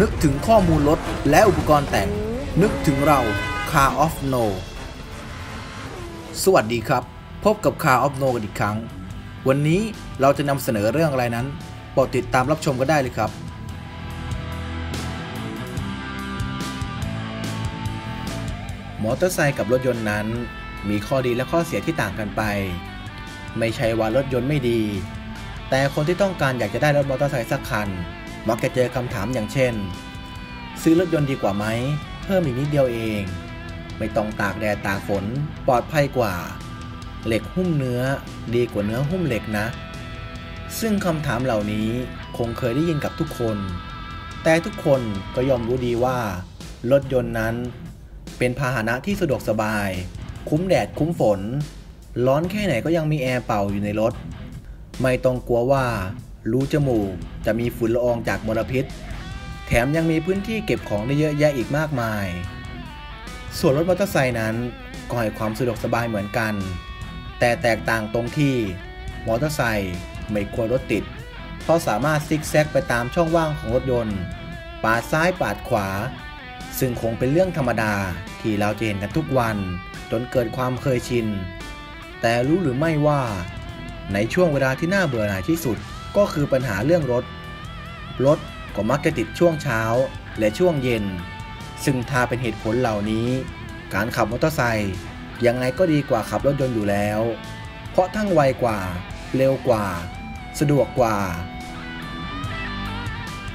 นึกถึงข้อมูลรถและอุปกรณ์แต่ง นึกถึงเรา Car of No สวัสดีครับ พบกับ Car of No กันอีกครั้ง วันนี้เราจะนำเสนอเรื่องอะไรนั้นโปรดติดตามรับชมกันได้เลยครับ มอเตอร์ไซค์กับรถยนต์นั้น มีข้อดีและข้อเสียที่ต่างกันไป ไม่ใช่ว่ารถยนต์ไม่ดี แต่คนที่ต้องการอยากจะได้รถมอเตอร์ไซค์สักคัน มักจะเจอคำถามอย่างเช่น ซื้อรถยนต์ดีกว่าไหม เพิ่มอีกนิดเดียวเอง ไม่ต้องตากแดดตากฝน ปลอดภัยกว่า เหล็กหุ้มเนื้อดีกว่าเนื้อหุ้มเหล็กนะ ซึ่งคำถามเหล่านี้คงเคยได้ยินกับทุกคน แต่ทุกคนก็ยอมรู้ดีว่า รถยนต์นั้น เป็นพาหนะที่สะดวกสบาย คุ้มแดดคุ้มฝน ร้อนแค่ไหนก็ยังมีแอร์เป่าอยู่ในรถ ไม่ต้องกลัวว่า รูจมูก จะมีฝุ่นละอองจากมลพิษ แถมยังมีพื้นที่เก็บของได้เยอะแยะอีกมากมาย ส่วนรถมอเตอร์ไซค์นั้นก็ให้ความสะดวกสบายเหมือนกัน แต่แตกต่างตรงที่มอเตอร์ไซค์ไม่กลัวรถติด เพราะสามารถซิกแซกไปตามช่องว่างของรถยนต์ ปาดซ้ายปาดขวา ซึ่งคงเป็นเรื่องธรรมดาที่เราจะเห็นกันทุกวัน จนเกิดความเคยชิน แต่รู้หรือไม่ว่า ในช่วงเวลาที่น่าเบื่อหน่ายที่สุด ก็คือปัญหาเรื่องรถ รถก็มักจะติดช่วงเช้าและช่วงเย็น ซึ่งถ้าเป็นเหตุผลเหล่านี้ การขับมอเตอร์ไซค์ยังไงก็ดีกว่าขับรถยนต์อยู่แล้ว เพราะทั้งไวกว่า เร็วกว่า สะดวกกว่า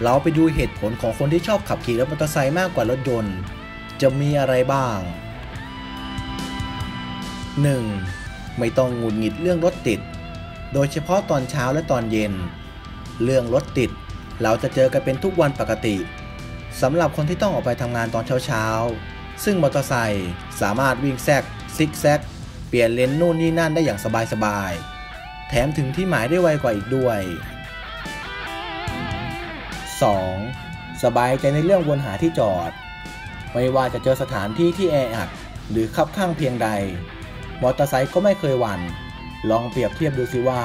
เราไปดูเหตุผลของคนที่ชอบขับขี่รถมอเตอร์ไซค์มากกว่ารถยนต์ จะมีอะไรบ้าง 1. ไม่ต้องหงุดหงิดเรื่องรถติด โดยเฉพาะตอนเช้าและตอนเย็น เรื่องรถติด เราจะเจอกันเป็นทุกวันปกติสำหรับคนที่ต้องออกไปทำงานตอนเช้าๆ ซึ่งมอเตอร์ไซค์สามารถวิ่งแซกซิกแซกเปลี่ยนเลนนู่นนี่นั่นได้อย่างสบายๆ แถมถึงที่หมายได้ไวกว่าอีกด้วย 2. สบายใจในเรื่องวนหาที่จอด ไม่ว่าจะเจอสถานที่ที่แออัดหรือคับข้างเพียงใด มอเตอร์ไซค์ก็ไม่เคยหวัน่น ลองเปรียบเทียบดูสิว่า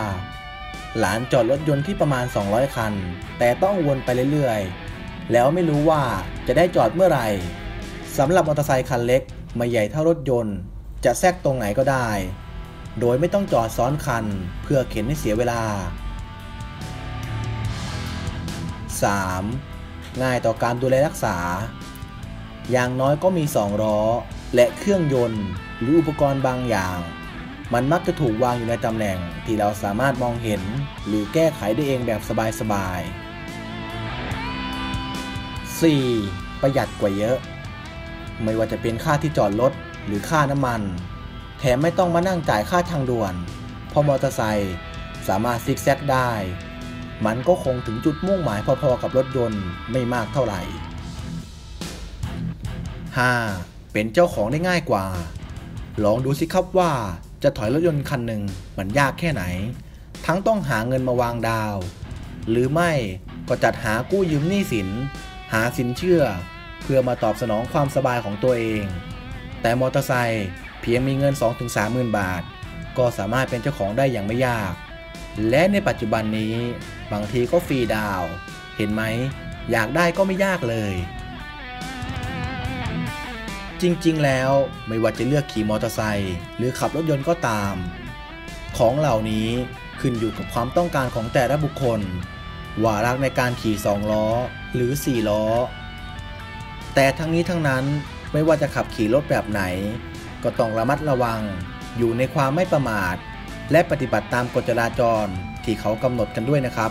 หลานจอดรถยนต์ที่ประมาณ 200 คัน แต่ต้องวนไปเรื่อยๆ แล้วไม่รู้ว่าจะได้จอดเมื่อไหร่สำหรับมอเตอร์ไซค์คันเล็กไม่ใหญ่เท่ารถยนต์ จะแทรกตรงไหนก็ได้ โดยไม่ต้องจอดซ้อนคันเพื่อเข็นให้เสียเวลา 3. ง่ายต่อการดูแลรักษา อย่างน้อยก็มี 2 ล้อ และเครื่องยนต์ หรืออุปกรณ์บางอย่าง มันมักจะถูกวางอยู่ในตำแหน่งที่เราสามารถมองเห็น หรือแก้ไขได้เองแบบสบายๆ 4. ประหยัดกว่าเยอะ ไม่ว่าจะเป็นค่าที่จอดรถหรือค่าน้ำมัน แถมไม่ต้องมานั่งจ่ายค่าทางด่วน เพราะมอเตอร์ไซค์สามารถซิกแซกได้ มันก็คงถึงจุดมุ่งหมายพอๆกับรถยนต์ไม่มากเท่าไหร่ 5. เป็นเจ้าของได้ง่ายกว่า ลองดูสิครับว่า จะถอยรถยนต์คันหนึ่งมันยากแค่ไหน ทั้งต้องหาเงินมาวางดาว หรือไม่ก็จัดหากู้ยืมหนี้สิน หาสินเชื่อ เพื่อมาตอบสนองความสบายของตัวเอง แต่มอเตอร์ไซค์เพียงมีเงิน 2-3หมื่นบาท ก็สามารถเป็นเจ้าของได้อย่างไม่ยาก และในปัจจุบันนี้บางทีก็ฟรีดาว เห็นไหม อยากได้ก็ไม่ยากเลย จริงๆ แล้วไม่ว่าจะเลือกขี่มอเตอร์ไซค์หรือขับรถยนต์ก็ตาม ของเหล่านี้ขึ้นอยู่กับความต้องการของแต่ละบุคคล ว่ารักในการขี่สองล้อ หรือ 4 ล้อ แต่ทั้งนี้ทั้งนั้นไม่ว่าจะขับขี่รถแบบไหน ก็ต้องระมัดระวัง อยู่ในความไม่ประมาท และปฏิบัติตามกฎจราจรที่เขากำหนดกันด้วยนะครับ